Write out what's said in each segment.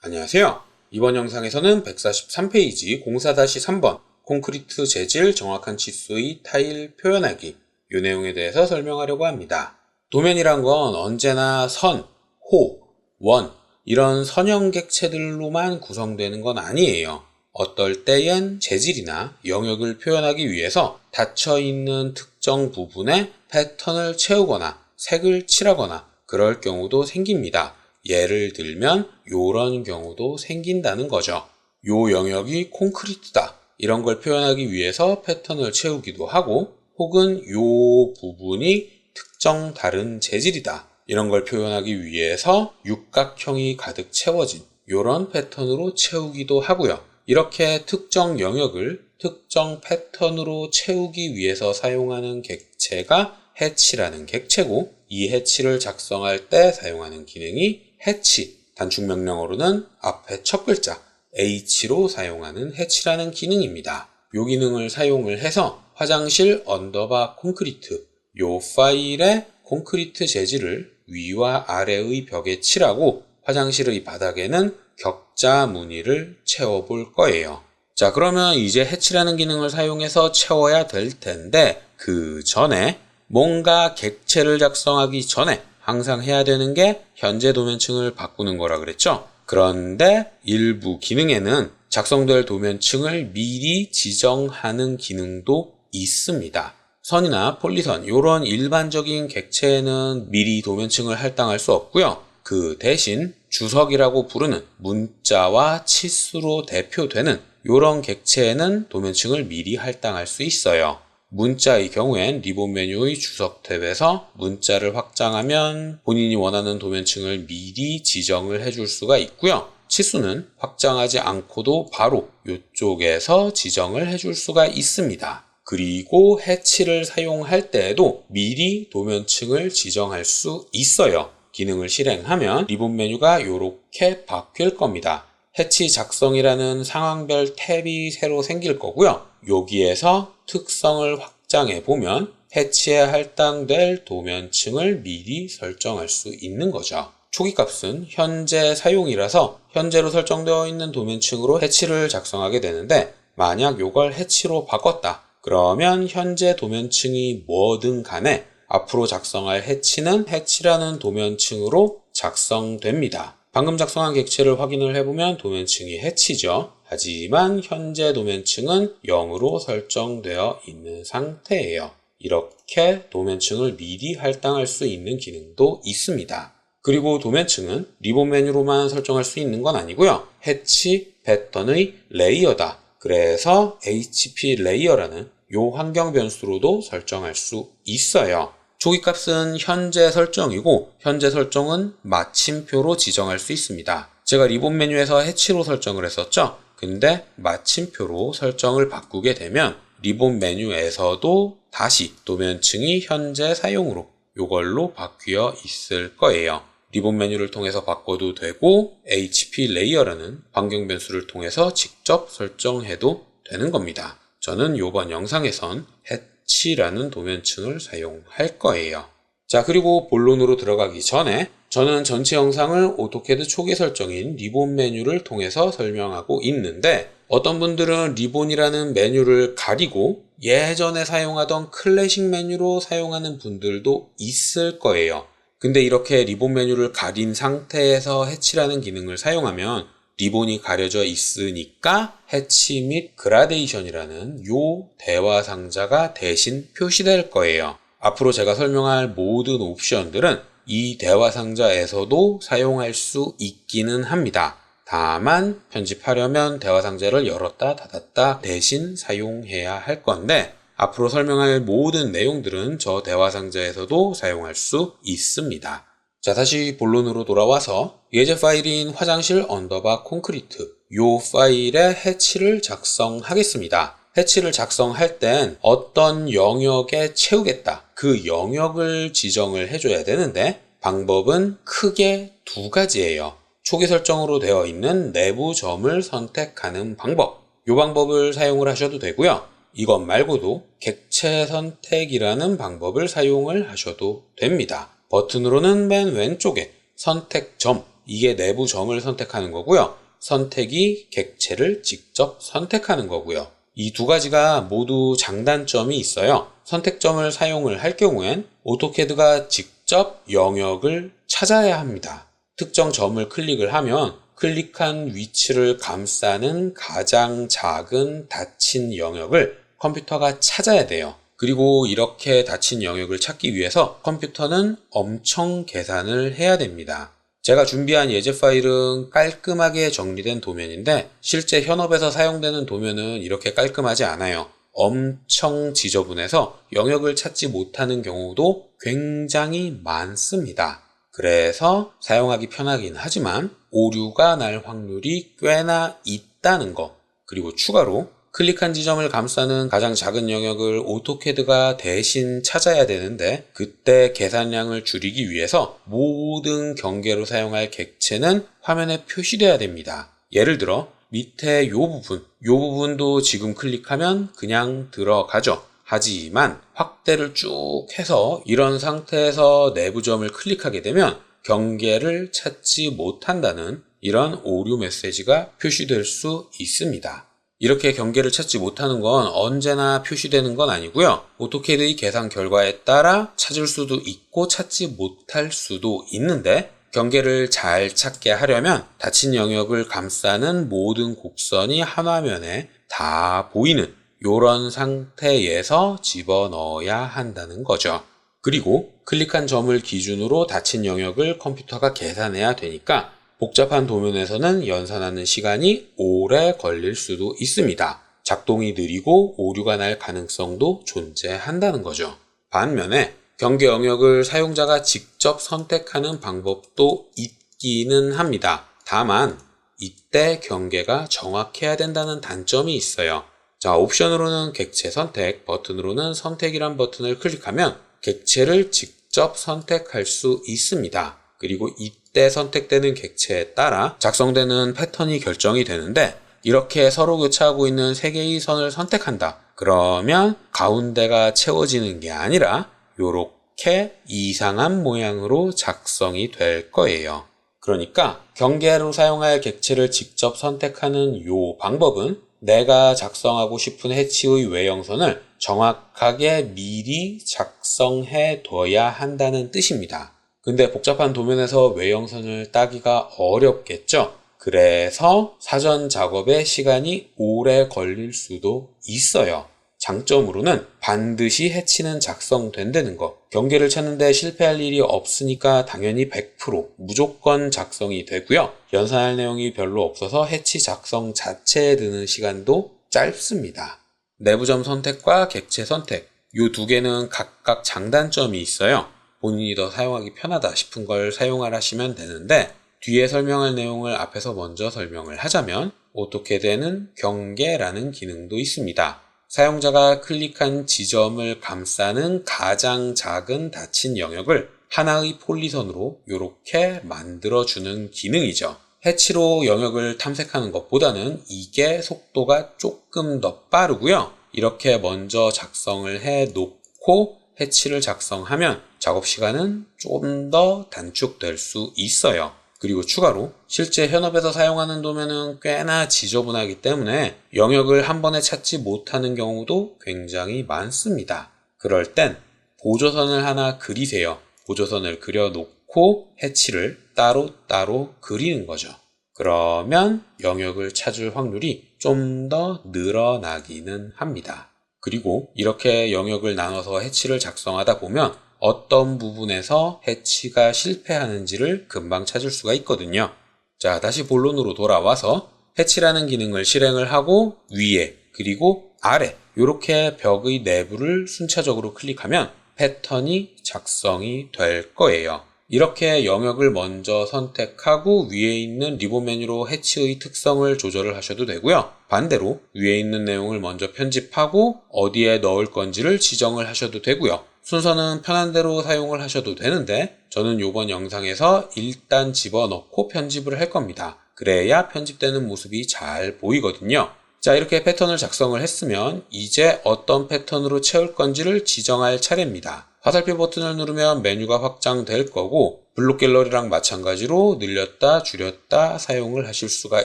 안녕하세요. 이번 영상에서는 143페이지 04-3번 콘크리트 재질 정확한 치수의 타일 표현하기 이 내용에 대해서 설명하려고 합니다. 도면이란 건 언제나 선, 호, 원 이런 선형 객체들로만 구성되는 건 아니에요. 어떨 때엔 재질이나 영역을 표현하기 위해서 닫혀 있는 특정 부분에 패턴을 채우거나 색을 칠하거나 그럴 경우도 생깁니다. 예를 들면 요런 경우도 생긴다는 거죠. 요 영역이 콘크리트다. 이런 걸 표현하기 위해서 패턴을 채우기도 하고 혹은 요 부분이 특정 다른 재질이다. 이런 걸 표현하기 위해서 육각형이 가득 채워진 요런 패턴으로 채우기도 하고요. 이렇게 특정 영역을 특정 패턴으로 채우기 위해서 사용하는 객체가 해치라는 객체고 이 해치를 작성할 때 사용하는 기능이 해치, 단축 명령어로는 앞에 첫 글자 H로 사용하는 해치라는 기능입니다. 이 기능을 사용을 해서 화장실 언더바 콘크리트 요 파일에 콘크리트 재질을 위와 아래의 벽에 칠하고 화장실의 바닥에는 격자 무늬를 채워볼 거예요. 자, 그러면 이제 해치라는 기능을 사용해서 채워야 될 텐데 그 전에 뭔가 객체를 작성하기 전에 항상 해야 되는 게 현재 도면층을 바꾸는 거라 그랬죠. 그런데 일부 기능에는 작성될 도면층을 미리 지정하는 기능도 있습니다. 선이나 폴리선 이런 일반적인 객체에는 미리 도면층을 할당할 수 없고요. 그 대신 주석이라고 부르는 문자와 치수로 대표되는 이런 객체에는 도면층을 미리 할당할 수 있어요. 문자의 경우엔 리본 메뉴의 주석 탭에서 문자를 확장하면 본인이 원하는 도면층을 미리 지정을 해줄 수가 있고요. 치수는 확장하지 않고도 바로 이쪽에서 지정을 해줄 수가 있습니다. 그리고 해치를 사용할 때에도 미리 도면층을 지정할 수 있어요. 기능을 실행하면 리본 메뉴가 이렇게 바뀔 겁니다. 해치 작성이라는 상황별 탭이 새로 생길 거고요. 여기에서 특성을 확장해 보면 해치에 할당될 도면층을 미리 설정할 수 있는 거죠. 초기 값은 현재 사용이라서 현재로 설정되어 있는 도면층으로 해치를 작성하게 되는데 만약 이걸 해치로 바꿨다. 그러면 현재 도면층이 뭐든 간에 앞으로 작성할 해치는 해치라는 도면층으로 작성됩니다. 방금 작성한 객체를 확인을 해보면 도면층이 해치죠. 하지만 현재 도면층은 0으로 설정되어 있는 상태예요. 이렇게 도면층을 미리 할당할 수 있는 기능도 있습니다. 그리고 도면층은 리본 메뉴로만 설정할 수 있는 건 아니고요. 해치 패턴의 레이어다. 그래서 HP 레이어라는 요 환경 변수로도 설정할 수 있어요. 초기 값은 현재 설정이고 현재 설정은 마침표로 지정할 수 있습니다. 제가 리본 메뉴에서 해치로 설정을 했었죠. 근데 마침표로 설정을 바꾸게 되면 리본 메뉴에서도 다시 도면층이 현재 사용으로 이걸로 바뀌어 있을 거예요. 리본 메뉴를 통해서 바꿔도 되고 HP 레이어라는 환경 변수를 통해서 직접 설정해도 되는 겁니다. 저는 이번 영상에선 해 치라는 도면층을 사용할 거예요. 자, 그리고 본론으로 들어가기 전에 저는 전체 영상을 오토캐드 초기 설정인 리본 메뉴를 통해서 설명하고 있는데 어떤 분들은 리본이라는 메뉴를 가리고 예전에 사용하던 클래식 메뉴로 사용하는 분들도 있을 거예요. 근데 이렇게 리본 메뉴를 가린 상태에서 해치라는 기능을 사용하면 리본이 가려져 있으니까 해치 및 그라데이션이라는 요 대화 상자가 대신 표시될 거예요. 앞으로 제가 설명할 모든 옵션들은 이 대화 상자에서도 사용할 수 있기는 합니다. 다만 편집하려면 대화 상자를 열었다 닫았다 대신 사용해야 할 건데 앞으로 설명할 모든 내용들은 저 대화 상자에서도 사용할 수 있습니다. 자, 다시 본론으로 돌아와서 예제 파일인 화장실 언더바 콘크리트 요 파일에 해치를 작성하겠습니다. 해치를 작성할 땐 어떤 영역에 채우겠다. 그 영역을 지정을 해줘야 되는데 방법은 크게 두 가지예요. 초기 설정으로 되어 있는 내부 점을 선택하는 방법. 이 방법을 사용을 하셔도 되고요. 이것 말고도 객체 선택이라는 방법을 사용을 하셔도 됩니다. 버튼으로는 맨 왼쪽에 선택 점 이게 내부 점을 선택하는 거고요. 선택이 객체를 직접 선택하는 거고요. 이 두 가지가 모두 장단점이 있어요. 선택점을 사용을 할 경우엔 오토캐드가 직접 영역을 찾아야 합니다. 특정 점을 클릭을 하면 클릭한 위치를 감싸는 가장 작은 닫힌 영역을 컴퓨터가 찾아야 돼요. 그리고 이렇게 닫힌 영역을 찾기 위해서 컴퓨터는 엄청 계산을 해야 됩니다. 제가 준비한 예제 파일은 깔끔하게 정리된 도면인데 실제 현업에서 사용되는 도면은 이렇게 깔끔하지 않아요. 엄청 지저분해서 영역을 찾지 못하는 경우도 굉장히 많습니다. 그래서 사용하기 편하긴 하지만 오류가 날 확률이 꽤나 있다는 거. 그리고 추가로 클릭한 지점을 감싸는 가장 작은 영역을 오토캐드가 대신 찾아야 되는데 그때 계산량을 줄이기 위해서 모든 경계로 사용할 객체는 화면에 표시돼야 됩니다. 예를 들어 밑에 이 부분, 이 부분도 지금 클릭하면 그냥 들어가죠. 하지만 확대를 쭉 해서 이런 상태에서 내부점을 클릭하게 되면 경계를 찾지 못한다는 이런 오류 메시지가 표시될 수 있습니다. 이렇게 경계를 찾지 못하는 건 언제나 표시되는 건 아니고요. 오토캐드의 계산 결과에 따라 찾을 수도 있고 찾지 못할 수도 있는데 경계를 잘 찾게 하려면 닫힌 영역을 감싸는 모든 곡선이 한 화면에 다 보이는 이런 상태에서 집어넣어야 한다는 거죠. 그리고 클릭한 점을 기준으로 닫힌 영역을 컴퓨터가 계산해야 되니까 복잡한 도면에서는 연산하는 시간이 오래 걸릴 수도 있습니다. 작동이 느리고 오류가 날 가능성도 존재한다는 거죠. 반면에 경계 영역을 사용자가 직접 선택하는 방법도 있기는 합니다. 다만 이때 경계가 정확해야 된다는 단점이 있어요. 자, 옵션으로는 객체 선택, 버튼으로는 선택이란 버튼을 클릭하면 객체를 직접 선택할 수 있습니다. 그리고 이 때 선택되는 객체에 따라 작성되는 패턴이 결정이 되는데 이렇게 서로 교차하고 있는 세 개의 선을 선택한다. 그러면 가운데가 채워지는 게 아니라 이렇게 이상한 모양으로 작성이 될 거예요. 그러니까 경계로 사용할 객체를 직접 선택하는 이 방법은 내가 작성하고 싶은 해치의 외형선을 정확하게 미리 작성해 둬야 한다는 뜻입니다. 근데 복잡한 도면에서 외형선을 따기가 어렵겠죠? 그래서 사전 작업에 시간이 오래 걸릴 수도 있어요. 장점으로는 반드시 해치는 작성된다는 거. 경계를 찾는데 실패할 일이 없으니까 당연히 100% 무조건 작성이 되고요. 연산할 내용이 별로 없어서 해치 작성 자체에 드는 시간도 짧습니다. 내부점 선택과 객체 선택. 이 두 개는 각각 장단점이 있어요. 본인이 더 사용하기 편하다 싶은 걸 사용을 하시면 되는데 뒤에 설명할 내용을 앞에서 먼저 설명을 하자면 오토캐드에는 경계라는 기능도 있습니다. 사용자가 클릭한 지점을 감싸는 가장 작은 닫힌 영역을 하나의 폴리선으로 이렇게 만들어주는 기능이죠. 해치로 영역을 탐색하는 것보다는 이게 속도가 조금 더 빠르고요. 이렇게 먼저 작성을 해 놓고 해치를 작성하면 작업 시간은 좀더 단축될 수 있어요. 그리고 추가로 실제 현업에서 사용하는 도면은 꽤나 지저분하기 때문에 영역을 한 번에 찾지 못하는 경우도 굉장히 많습니다. 그럴 땐 보조선을 하나 그리세요. 보조선을 그려놓고 해치를 따로따로 그리는 거죠. 그러면 영역을 찾을 확률이 좀 더 늘어나기는 합니다. 그리고 이렇게 영역을 나눠서 해치를 작성하다 보면 어떤 부분에서 해치가 실패하는지를 금방 찾을 수가 있거든요. 자, 다시 본론으로 돌아와서 해치라는 기능을 실행을 하고 위에 그리고 아래 이렇게 벽의 내부를 순차적으로 클릭하면 패턴이 작성이 될 거예요. 이렇게 영역을 먼저 선택하고 위에 있는 리본 메뉴로 해치의 특성을 조절을 하셔도 되고요. 반대로 위에 있는 내용을 먼저 편집하고 어디에 넣을 건지를 지정을 하셔도 되고요. 순서는 편한 대로 사용을 하셔도 되는데 저는 이번 영상에서 일단 집어넣고 편집을 할 겁니다. 그래야 편집되는 모습이 잘 보이거든요. 자, 이렇게 패턴을 작성을 했으면 이제 어떤 패턴으로 채울 건지를 지정할 차례입니다. 화살표 버튼을 누르면 메뉴가 확장될 거고 블록 갤러리랑 마찬가지로 늘렸다 줄였다 사용을 하실 수가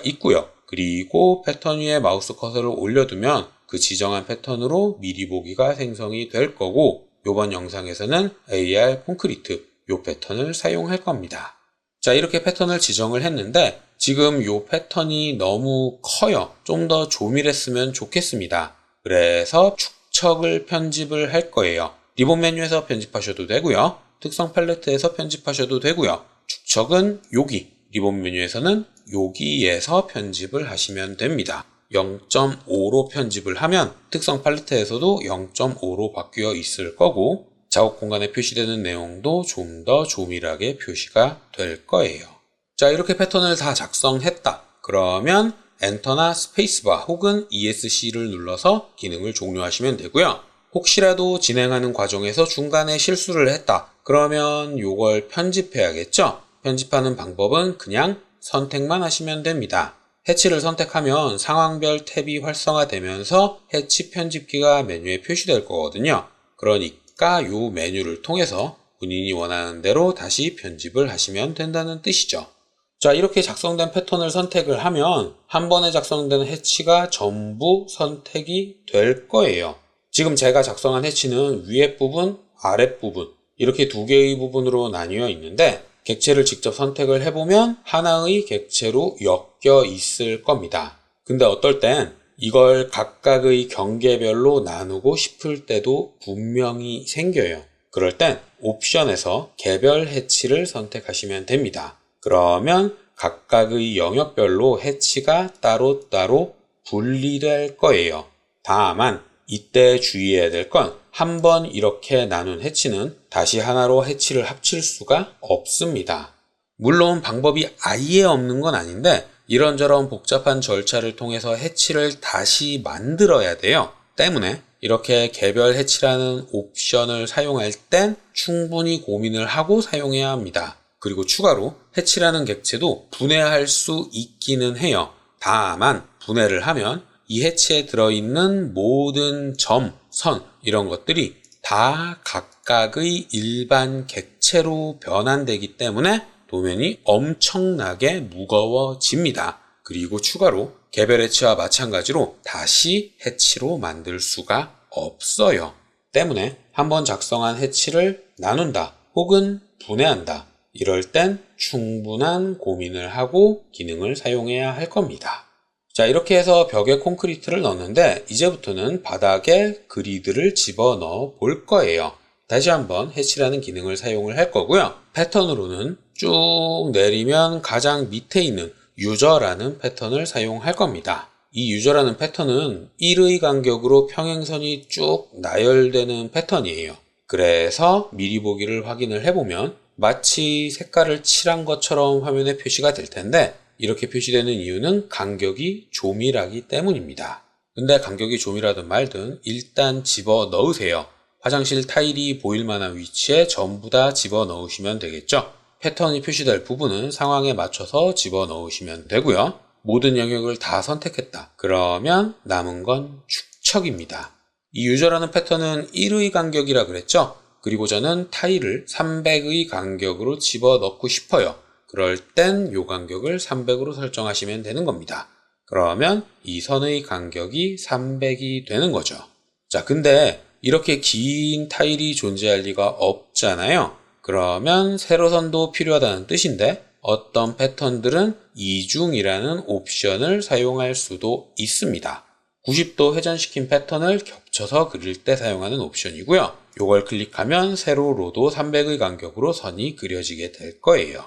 있고요. 그리고 패턴 위에 마우스 커서를 올려두면 그 지정한 패턴으로 미리 보기가 생성이 될 거고 이번 영상에서는 AR 콘크리트 요 패턴을 사용할 겁니다. 자 이렇게 패턴을 지정을 했는데 지금 요 패턴이 너무 커요. 좀 더 조밀했으면 좋겠습니다. 그래서 축척을 편집을 할 거예요. 리본 메뉴에서 편집하셔도 되고요. 특성 팔레트에서 편집하셔도 되고요. 축척은 여기, 리본 메뉴에서는 여기에서 편집을 하시면 됩니다. 0.5로 편집을 하면 특성 팔레트에서도 0.5로 바뀌어 있을 거고 작업 공간에 표시되는 내용도 좀 더 조밀하게 표시가 될 거예요. 자, 이렇게 패턴을 다 작성했다. 그러면 엔터나 스페이스바 혹은 ESC를 눌러서 기능을 종료하시면 되고요. 혹시라도 진행하는 과정에서 중간에 실수를 했다. 그러면 이걸 편집해야겠죠? 편집하는 방법은 그냥 선택만 하시면 됩니다. 해치를 선택하면 상황별 탭이 활성화되면서 해치 편집기가 메뉴에 표시될 거거든요. 그러니까 이 메뉴를 통해서 본인이 원하는 대로 다시 편집을 하시면 된다는 뜻이죠. 자, 이렇게 작성된 패턴을 선택을 하면 한 번에 작성된 해치가 전부 선택이 될 거예요. 지금 제가 작성한 해치는 위에 부분, 아랫 부분 이렇게 두 개의 부분으로 나뉘어 있는데 객체를 직접 선택을 해보면 하나의 객체로 엮여 있을 겁니다. 근데 어떨 땐 이걸 각각의 경계별로 나누고 싶을 때도 분명히 생겨요. 그럴 땐 옵션에서 개별 해치를 선택하시면 됩니다. 그러면 각각의 영역별로 해치가 따로따로 분리될 거예요. 다만 이때 주의해야 될 건 한 번 이렇게 나눈 해치는 다시 하나로 해치를 합칠 수가 없습니다. 물론 방법이 아예 없는 건 아닌데 이런저런 복잡한 절차를 통해서 해치를 다시 만들어야 돼요. 때문에 이렇게 개별 해치라는 옵션을 사용할 땐 충분히 고민을 하고 사용해야 합니다. 그리고 추가로 해치라는 객체도 분해할 수 있기는 해요. 다만 분해를 하면 이 해치에 들어있는 모든 점, 선 이런 것들이 다 각각의 일반 객체로 변환되기 때문에 도면이 엄청나게 무거워집니다. 그리고 추가로 개별 해치와 마찬가지로 다시 해치로 만들 수가 없어요. 때문에 한번 작성한 해치를 나눈다 혹은 분해한다. 이럴 땐 충분한 고민을 하고 기능을 사용해야 할 겁니다. 자, 이렇게 해서 벽에 콘크리트를 넣었는데 이제부터는 바닥에 그리드를 집어넣어 볼 거예요. 다시 한번 해치라는 기능을 사용을 할 거고요. 패턴으로는 쭉 내리면 가장 밑에 있는 유저라는 패턴을 사용할 겁니다. 이 유저라는 패턴은 1의 간격으로 평행선이 쭉 나열되는 패턴이에요. 그래서 미리 보기를 확인을 해보면 마치 색깔을 칠한 것처럼 화면에 표시가 될 텐데 이렇게 표시되는 이유는 간격이 조밀하기 때문입니다. 근데 간격이 조밀하든 말든 일단 집어 넣으세요. 화장실 타일이 보일 만한 위치에 전부 다 집어 넣으시면 되겠죠. 패턴이 표시될 부분은 상황에 맞춰서 집어 넣으시면 되고요. 모든 영역을 다 선택했다. 그러면 남은 건 축척입니다. 이 유저라는 패턴은 1의 간격이라 그랬죠? 그리고 저는 타일을 300의 간격으로 집어 넣고 싶어요. 그럴 땐이 간격을 300으로 설정하시면 되는 겁니다. 그러면 이 선의 간격이 300이 되는 거죠. 자, 근데 이렇게 긴 타일이 존재할 리가 없잖아요. 그러면 세로선도 필요하다는 뜻인데 어떤 패턴들은 이중이라는 옵션을 사용할 수도 있습니다. 90도 회전시킨 패턴을 겹쳐서 그릴 때 사용하는 옵션이고요. 이걸 클릭하면 세로로도 300의 간격으로 선이 그려지게 될 거예요.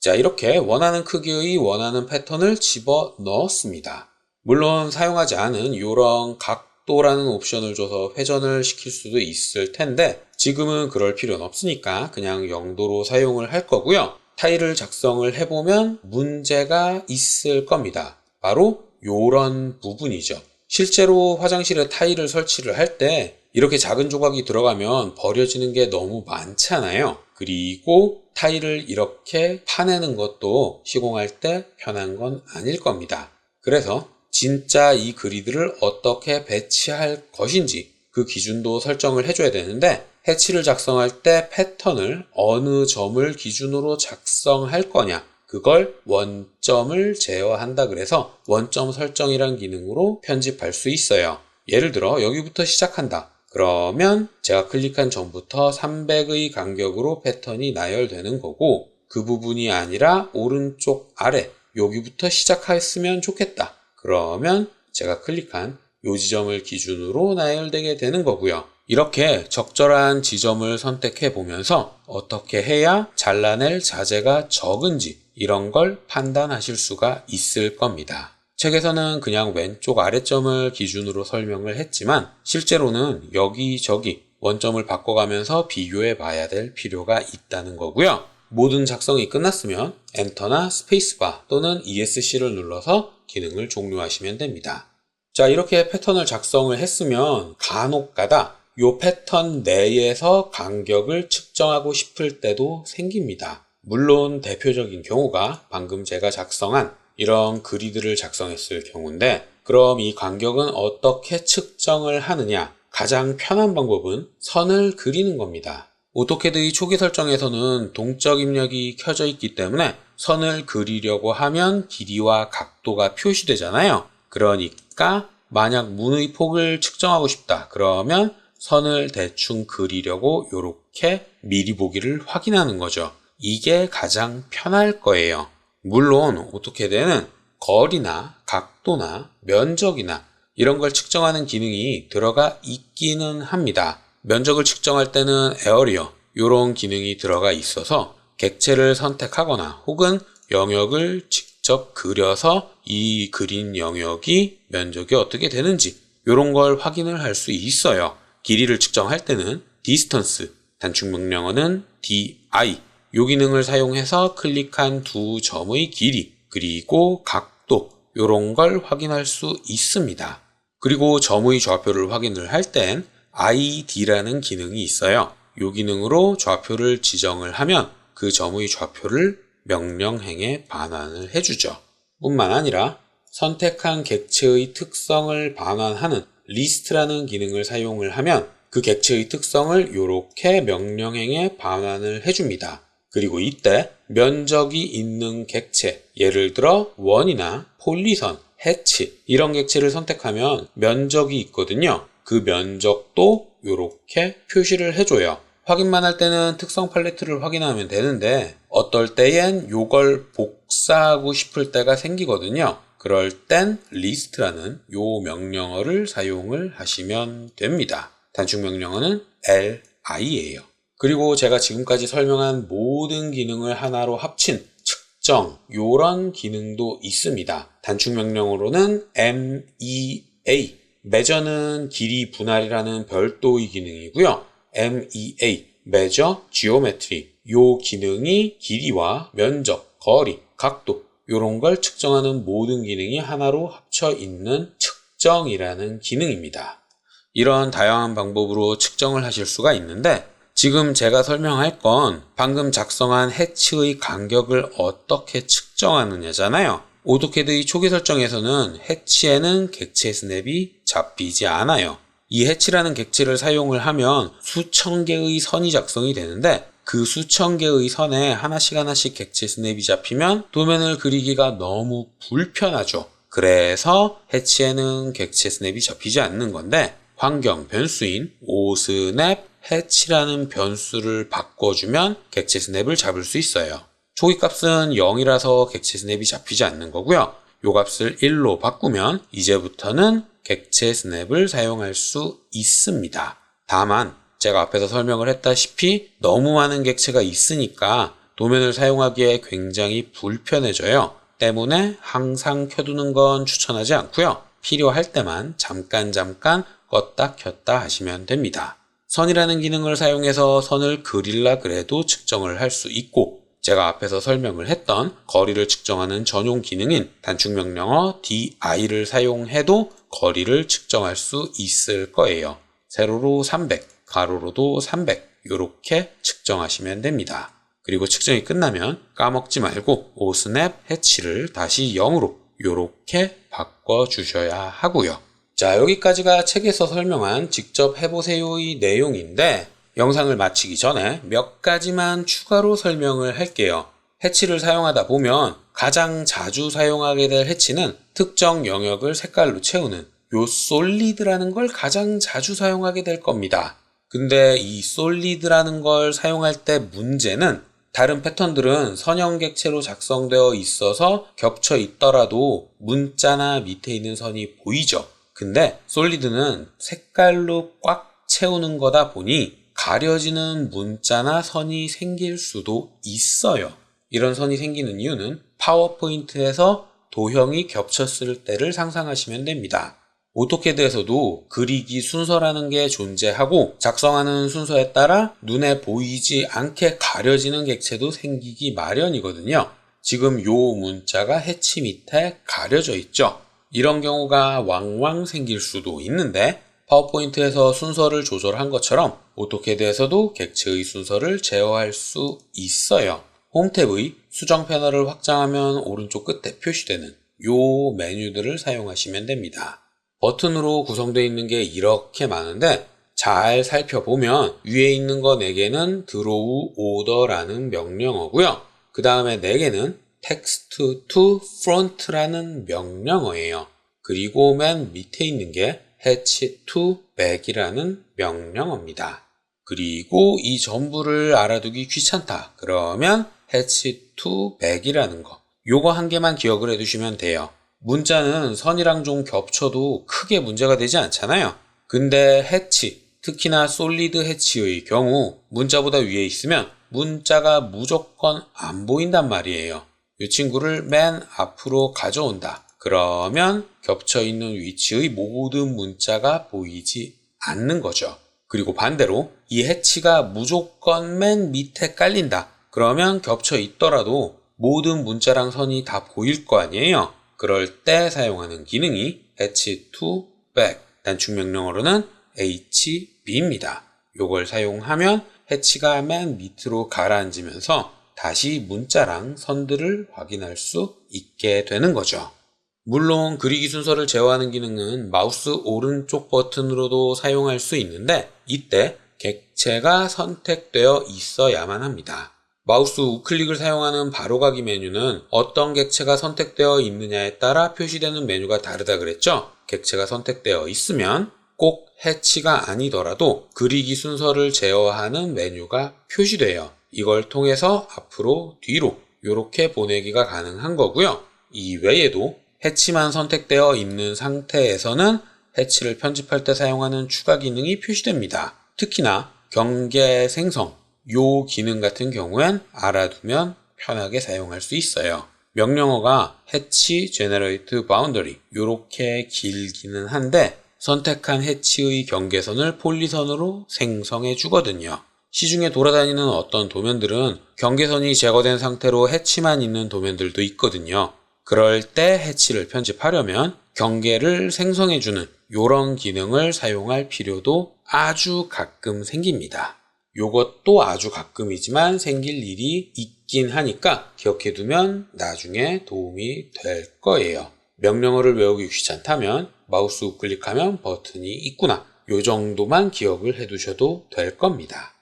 자, 이렇게 원하는 크기의 원하는 패턴을 집어 넣었습니다. 물론 사용하지 않은 이런 각 도라는 옵션을 줘서 회전을 시킬 수도 있을 텐데 지금은 그럴 필요는 없으니까 그냥 0도로 사용을 할 거고요. 타일을 작성을 해보면 문제가 있을 겁니다. 바로 이런 부분이죠. 실제로 화장실에 타일을 설치를 할 때 이렇게 작은 조각이 들어가면 버려지는 게 너무 많잖아요. 그리고 타일을 이렇게 파내는 것도 시공할 때 편한 건 아닐 겁니다. 그래서 진짜 이 그리드를 어떻게 배치할 것인지 그 기준도 설정을 해줘야 되는데 해치를 작성할 때 패턴을 어느 점을 기준으로 작성할 거냐. 그걸 원점을 제어한다 그래서 원점 설정이란 기능으로 편집할 수 있어요. 예를 들어 여기부터 시작한다. 그러면 제가 클릭한 점부터 300의 간격으로 패턴이 나열되는 거고 그 부분이 아니라 오른쪽 아래 여기부터 시작했으면 좋겠다. 그러면 제가 클릭한 요 지점을 기준으로 나열되게 되는 거고요. 이렇게 적절한 지점을 선택해 보면서 어떻게 해야 잘라낼 자재가 적은지 이런 걸 판단하실 수가 있을 겁니다. 책에서는 그냥 왼쪽 아래점을 기준으로 설명을 했지만 실제로는 여기저기 원점을 바꿔가면서 비교해 봐야 될 필요가 있다는 거고요. 모든 작성이 끝났으면 엔터나 스페이스바 또는 ESC를 눌러서 기능을 종료하시면 됩니다. 자, 이렇게 패턴을 작성을 했으면 간혹가다 이 패턴 내에서 간격을 측정하고 싶을 때도 생깁니다. 물론 대표적인 경우가 방금 제가 작성한 이런 그리드를 작성했을 경우인데 그럼 이 간격은 어떻게 측정을 하느냐? 가장 편한 방법은 선을 그리는 겁니다. 오토캐드의 초기 설정에서는 동적 입력이 켜져 있기 때문에 선을 그리려고 하면 길이와 각도가 표시되잖아요. 그러니까 만약 문의 폭을 측정하고 싶다. 그러면 선을 대충 그리려고 이렇게 미리 보기를 확인하는 거죠. 이게 가장 편할 거예요. 물론 오토캐드에는 거리나 각도나 면적이나 이런 걸 측정하는 기능이 들어가 있기는 합니다. 면적을 측정할 때는 에어리어 이런 기능이 들어가 있어서 객체를 선택하거나 혹은 영역을 직접 그려서 이 그린 영역이 면적이 어떻게 되는지 이런 걸 확인을 할 수 있어요. 길이를 측정할 때는 distance 단축 명령어는 di 이 기능을 사용해서 클릭한 두 점의 길이 그리고 각도 이런 걸 확인할 수 있습니다. 그리고 점의 좌표를 확인을 할 땐 id라는 기능이 있어요. 이 기능으로 좌표를 지정을 하면 그 점의 좌표를 명령행에 반환을 해주죠. 뿐만 아니라 선택한 객체의 특성을 반환하는 리스트라는 기능을 사용을 하면 그 객체의 특성을 이렇게 명령행에 반환을 해줍니다. 그리고 이때 면적이 있는 객체, 예를 들어 원이나 폴리선, 해치 이런 객체를 선택하면 면적이 있거든요. 그 면적도 이렇게 표시를 해줘요. 확인만 할 때는 특성 팔레트를 확인하면 되는데 어떨 때엔 이걸 복사하고 싶을 때가 생기거든요. 그럴 땐 list라는 요 명령어를 사용을 하시면 됩니다. 단축 명령어는 li예요. 그리고 제가 지금까지 설명한 모든 기능을 하나로 합친 측정 요런 기능도 있습니다. 단축 명령으로는 MEA 매저는 길이 분할이라는 별도의 기능이고요. MEA 매저 지오메트리 요 기능이 길이와 면적, 거리, 각도 요런 걸 측정하는 모든 기능이 하나로 합쳐 있는 측정이라는 기능입니다. 이런 다양한 방법으로 측정을 하실 수가 있는데 지금 제가 설명할 건 방금 작성한 해치의 간격을 어떻게 측정하느냐잖아요. 오토캐드의 초기 설정에서는 해치에는 객체 스냅이 잡히지 않아요. 이 해치라는 객체를 사용을 하면 수천 개의 선이 작성이 되는데 그 수천 개의 선에 하나씩 하나씩 객체 스냅이 잡히면 도면을 그리기가 너무 불편하죠. 그래서 해치에는 객체 스냅이 잡히지 않는 건데 환경 변수인 오스냅 해치라는 변수를 바꿔주면 객체 스냅을 잡을 수 있어요. 초기 값은 0이라서 객체 스냅이 잡히지 않는 거고요. 요 값을 1로 바꾸면 이제부터는 객체 스냅을 사용할 수 있습니다. 다만 제가 앞에서 설명을 했다시피 너무 많은 객체가 있으니까 도면을 사용하기에 굉장히 불편해져요. 때문에 항상 켜두는 건 추천하지 않고요. 필요할 때만 잠깐 잠깐 껐다 켰다 하시면 됩니다. 선이라는 기능을 사용해서 선을 그릴라 그래도 측정을 할 수 있고 제가 앞에서 설명을 했던 거리를 측정하는 전용 기능인 단축 명령어 di를 사용해도 거리를 측정할 수 있을 거예요. 세로로 300, 가로로도 300 이렇게 측정하시면 됩니다. 그리고 측정이 끝나면 까먹지 말고 오스냅 해치를 다시 0으로 이렇게 바꿔주셔야 하고요. 자, 여기까지가 책에서 설명한 직접 해보세요의 내용인데, 영상을 마치기 전에 몇 가지만 추가로 설명을 할게요. 해치를 사용하다 보면 가장 자주 사용하게 될 해치는 특정 영역을 색깔로 채우는 요 솔리드라는 걸 가장 자주 사용하게 될 겁니다. 근데 이 솔리드라는 걸 사용할 때 문제는 다른 패턴들은 선형 객체로 작성되어 있어서 겹쳐 있더라도 문자나 밑에 있는 선이 보이죠. 근데 솔리드는 색깔로 꽉 채우는 거다 보니 가려지는 문자나 선이 생길 수도 있어요. 이런 선이 생기는 이유는 파워포인트에서 도형이 겹쳤을 때를 상상하시면 됩니다. 오토캐드에서도 그리기 순서라는 게 존재하고 작성하는 순서에 따라 눈에 보이지 않게 가려지는 객체도 생기기 마련이거든요. 지금 요 문자가 해치 밑에 가려져 있죠. 이런 경우가 왕왕 생길 수도 있는데 파워포인트에서 순서를 조절한 것처럼 오토캐드에서도 객체의 순서를 제어할 수 있어요. 홈 탭의 수정 패널을 확장하면 오른쪽 끝에 표시되는 요 메뉴들을 사용하시면 됩니다. 버튼으로 구성되어 있는 게 이렇게 많은데 잘 살펴보면 위에 있는 거 4개는 드로우 오더라는 명령어고요. 그 다음에 4개는 text to front라는 명령어예요. 그리고 맨 밑에 있는 게 hatch to back이라는 명령어입니다. 그리고 이 전부를 알아두기 귀찮다. 그러면 hatch to back이라는 거. 요거 한 개만 기억을 해두시면 돼요. 문자는 선이랑 좀 겹쳐도 크게 문제가 되지 않잖아요. 근데 해치, 특히나 솔리드 해치의 경우 문자보다 위에 있으면 문자가 무조건 안 보인단 말이에요. 이 친구를 맨 앞으로 가져온다. 그러면 겹쳐 있는 위치의 모든 문자가 보이지 않는 거죠. 그리고 반대로 이 해치가 무조건 맨 밑에 깔린다. 그러면 겹쳐 있더라도 모든 문자랑 선이 다 보일 거 아니에요. 그럴 때 사용하는 기능이 h to back 단축 명령어로는 hb입니다. 이걸 사용하면 해치가 맨 밑으로 가라앉으면서 다시 문자랑 선들을 확인할 수 있게 되는 거죠. 물론 그리기 순서를 제어하는 기능은 마우스 오른쪽 버튼으로도 사용할 수 있는데 이때 객체가 선택되어 있어야만 합니다. 마우스 우클릭을 사용하는 바로가기 메뉴는 어떤 객체가 선택되어 있느냐에 따라 표시되는 메뉴가 다르다 그랬죠? 객체가 선택되어 있으면 꼭 해치가 아니더라도 그리기 순서를 제어하는 메뉴가 표시돼요. 이걸 통해서 앞으로 뒤로 이렇게 보내기가 가능한 거고요. 이 외에도 해치만 선택되어 있는 상태에서는 해치를 편집할 때 사용하는 추가 기능이 표시됩니다. 특히나 경계 생성, 요 기능 같은 경우엔 알아두면 편하게 사용할 수 있어요. 명령어가 hatch generate boundary 요렇게 길기는 한데 선택한 해치의 경계선을 폴리선으로 생성해 주거든요. 시중에 돌아다니는 어떤 도면들은 경계선이 제거된 상태로 해치만 있는 도면들도 있거든요. 그럴 때 해치를 편집하려면 경계를 생성해주는 이런 기능을 사용할 필요도 아주 가끔 생깁니다. 요것도 아주 가끔이지만 생길 일이 있긴 하니까 기억해 두면 나중에 도움이 될 거예요. 명령어를 외우기 귀찮다면 마우스 우클릭하면 버튼이 있구나. 요 정도만 기억을 해 두셔도 될 겁니다.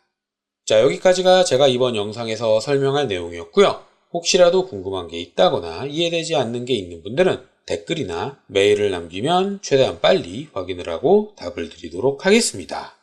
자, 여기까지가 제가 이번 영상에서 설명할 내용이었고요. 혹시라도 궁금한 게 있다거나 이해되지 않는 게 있는 분들은 댓글이나 메일을 남기면 최대한 빨리 확인을 하고 답을 드리도록 하겠습니다.